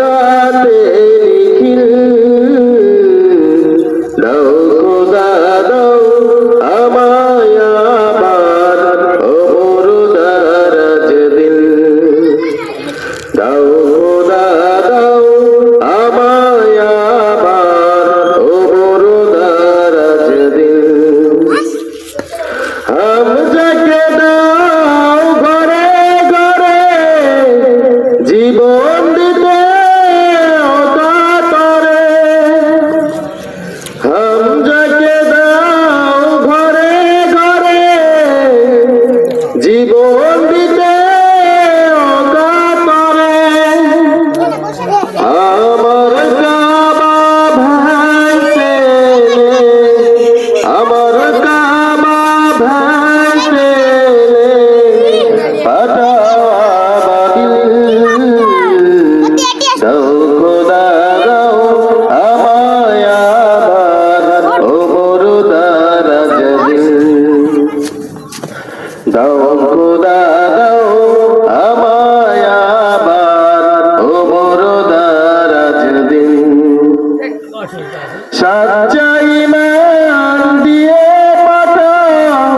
জগাতে নিখিল। দাও দাও আমায় আমার ওমর দারাজ দিল দাও দাও আমায় আমার ওমর দারাজ দিল হামজাকে দাও ঘরে ঘরে জীবন জীবন দাও খোদা, দাও আমায় আবার ওমর দারাজ দিন। সাচ্চাই মান দিয়ে পাঠাও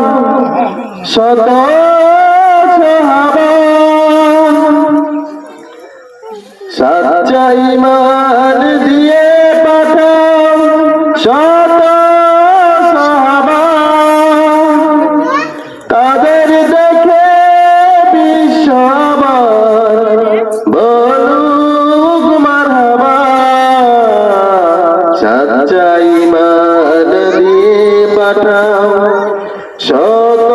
শত সাচ্চাই মান দিয়ে পাঠাও চাচাই মা দিয়ে পাঠাও। সত